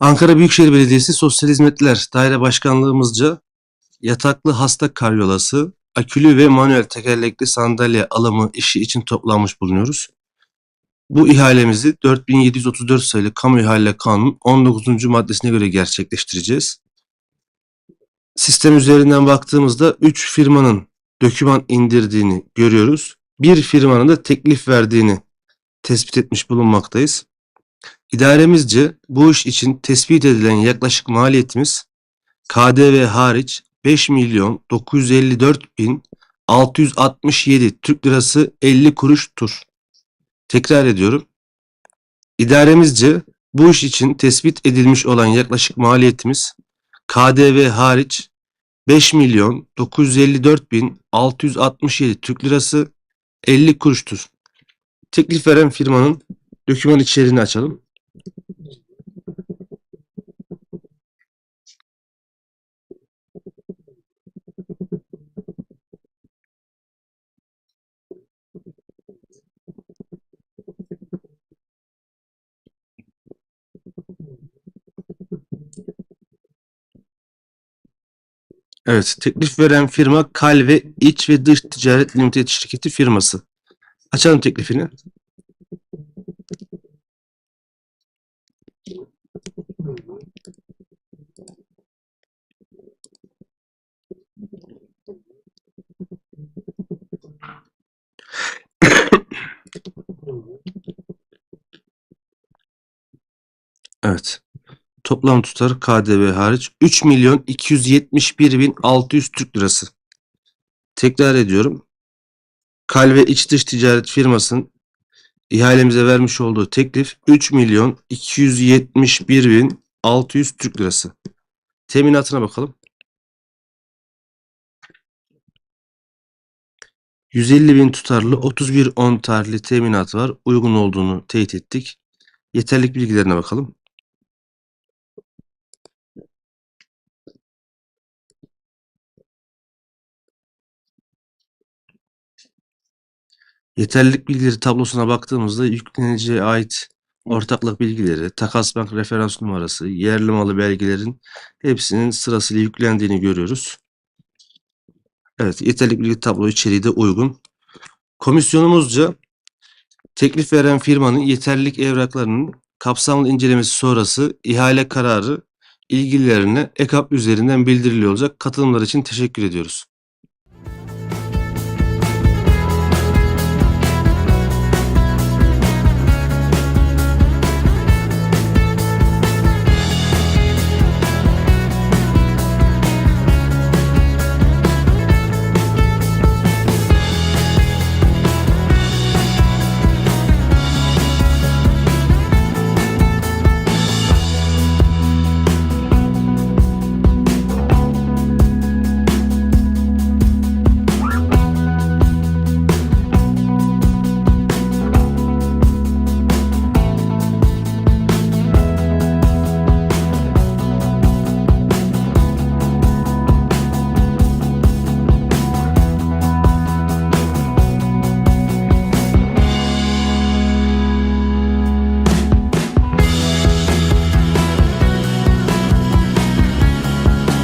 Ankara Büyükşehir Belediyesi Sosyal Hizmetler Daire Başkanlığımızca yataklı hasta karyolası, akülü ve manuel tekerlekli sandalye alımı işi için toplanmış bulunuyoruz. Bu ihalemizi 4734 sayılı Kamu İhale Kanunu 19. maddesine göre gerçekleştireceğiz. Sistem üzerinden baktığımızda 3 firmanın döküman indirdiğini görüyoruz. Bir firmanın da teklif verdiğini tespit etmiş bulunmaktayız. İdaremizce bu iş için tespit edilen yaklaşık maliyetimiz KDV hariç 5 milyon 954 bin 667 Türk lirası 50 kuruştur. Tekrar ediyorum. İdaremizce bu iş için tespit edilmiş olan yaklaşık maliyetimiz KDV hariç 5 milyon 954 bin 667 Türk lirası 50 kuruştur. Teklif veren firmanın doküman içeriğini açalım. Evet, teklif veren firma Kal ve İç ve Dış Ticaret Limited şirketi firması. Açalım teklifini. Evet. Toplam tutar KDV hariç 3 milyon 271 bin 600 Türk lirası. Tekrar ediyorum. Kalve İç Dış Ticaret firmasının ihalemize vermiş olduğu teklif 3 milyon 271 bin 600 Türk lirası. Teminatına bakalım. 150 bin tutarlı 31 10 tarihli teminatı var. Uygun olduğunu teyit ettik. Yeterlik bilgilerine bakalım. Yeterlilik bilgileri tablosuna baktığımızda yükleniciye ait ortaklık bilgileri, takas bank referans numarası, yerli malı belgelerin hepsinin sırasıyla yüklendiğini görüyoruz. Evet, yeterlilik bilgi tablo içeriği de uygun. Komisyonumuzca teklif veren firmanın yeterlilik evraklarının kapsamlı incelemesi sonrası ihale kararı ilgililerine EKAP üzerinden bildiriliyor olacak. Katılımlar için teşekkür ediyoruz.